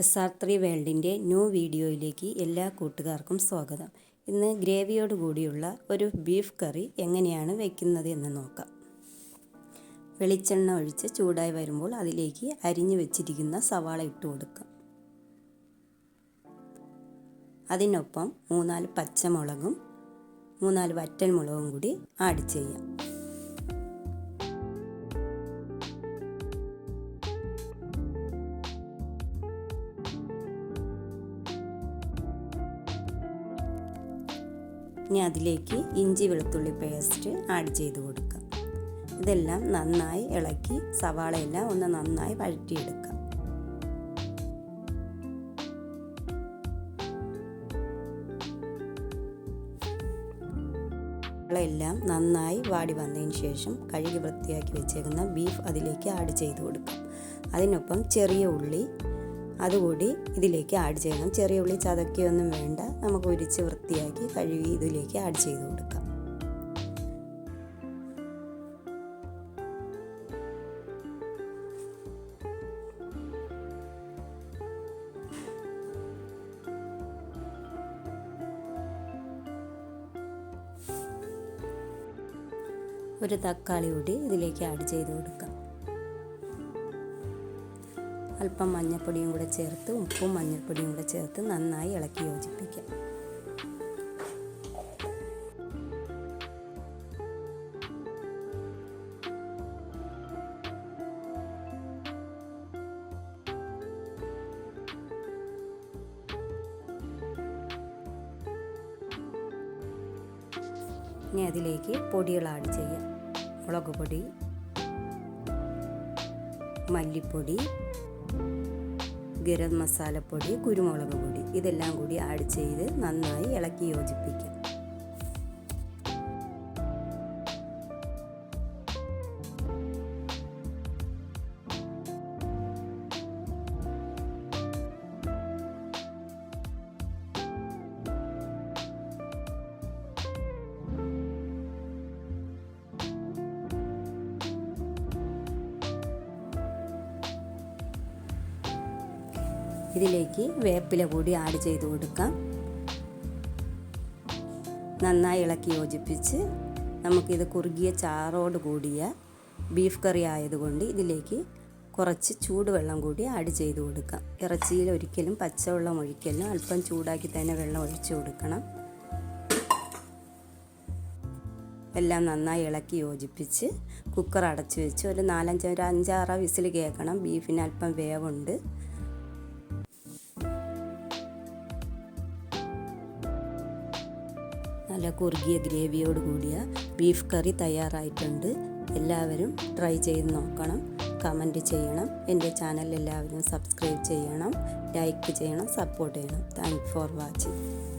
S R three വേൾഡിന്റെ new വീഡിയോയിലേക്ക് എല്ലാ കൂട്ടുകാർക്കും സ്വാഗതം. ഇന്ന് ഗ്രേവിയോട് കൂടിയുള്ള ഒരു ബീഫ് കറി എങ്ങനെയാണ് വയ്ക്കുന്നത് എന്ന് നോക്കാം. വെളിച്ചെണ്ണ ഒഴിച്ച് ചൂടായി വരുമ്പോൾ അതിലേക്ക് അരിഞ്ഞു വെച്ചിരിക്കുന്ന സവാള ഇട്ട് കൊടുക്കാം. അതിനൊപ്പം മൂന്നാൽ പച്ചമുളകും മൂന്നാൽ വറ്റൽ മുളകും കൂടി ആഡ് ചെയ്യാം. ഇനി അതിലേക്ക് ഇഞ്ചി വെളുത്തുള്ളി പേസ്റ്റ് ആഡ് ചെയ്ത് കൊടുക്കാം ഇതെല്ലാം നന്നായി ഇളക്കി സവാളയെല്ലാം ഒന്ന് നന്നായി വഴറ്റിയെടുക്കാം എല്ലാം നന്നായി വാടി വന്നതിന് ശേഷം കഴുകി വൃത്തിയാക്കി വെച്ചേക്കുന്ന ബീഫ് അതിലേക്ക് ആഡ് ചെയ്ത് കൊടുക്കാം അതിനൊപ്പം ചെറിയ ഉള്ളി അതുകൂടി ഇതിലേക്ക് ആഡ് ചെയ്യണം. ചെറിയ ഉള്ളി ചതക്കിയൊന്നും വേണ്ട. നമുക്ക് ഉരിച്ച് വൃത്തിയാക്കി കഴുകി ഇതിലേക്ക് ആഡ് ചെയ്ത് കൊടുക്കാം. ഒരു തക്കാളി കൂടി ഇതിലേക്ക് ആഡ് ചെയ്ത് കൊടുക്കാം. അല്പം മഞ്ഞൾപ്പൊടിയും കൂടെ ചേർത്ത് ഉപ്പും മഞ്ഞൾപ്പൊടിയും കൂടെ ചേർത്ത് നന്നായി ഇളക്കി യോജിപ്പിക്കാം. ഇനി അതിലേക്ക് പൊടികൾ ആഡ് ചെയ്യാം. മുളക് പൊടി മല്ലിപ്പൊടി ഗരം മസാലപ്പൊടി കുരുമുളക് പൊടി ഇതെല്ലാം കൂടി ആഡ് ചെയ്ത് നന്നായി ഇളക്കി യോജിപ്പിക്കാം. ഇതിലേക്ക് വേപ്പില കൂടി ആഡ് ചെയ്ത് കൊടുക്കാം. നന്നായി ഇളക്കി യോജിപ്പിച്ച് നമുക്കിത് കുറുകിയ ചാറോട് കൂടിയ ബീഫ് കറി ആയതുകൊണ്ട് ഇതിലേക്ക് കുറച്ച് ചൂടുവെള്ളം കൂടി ആഡ് ചെയ്ത് കൊടുക്കാം. ഇറച്ചിയിൽ ഒരിക്കലും പച്ചവെള്ളം ഒഴിക്കലും അല്പം ചൂടാക്കി തന്നെ വെള്ളം ഒഴിച്ചു കൊടുക്കണം. എല്ലാം നന്നായി ഇളക്കി യോജിപ്പിച്ച് കുക്കർ അടച്ചു വെച്ച് ഒരു നാലഞ്ച് ഒരു അഞ്ചാറ് വിസിൽ കേൾക്കണം. ബീഫിന് അല്പം വേവുണ്ട്. നല്ല കുറുകിയ ഗ്രേവിയോട് കൂടിയ ബീഫ് കറി തയ്യാറായിട്ടുണ്ട്. എല്ലാവരും ട്രൈ ചെയ്ത് നോക്കണം. കമന്റ് ചെയ്യണം. എന്റെ ചാനൽ എല്ലാവരും സബ്സ്ക്രൈബ് ചെയ്യണം. ലൈക്ക് ചെയ്യണം. സപ്പോർട്ട് ചെയ്യണം. Thank for watching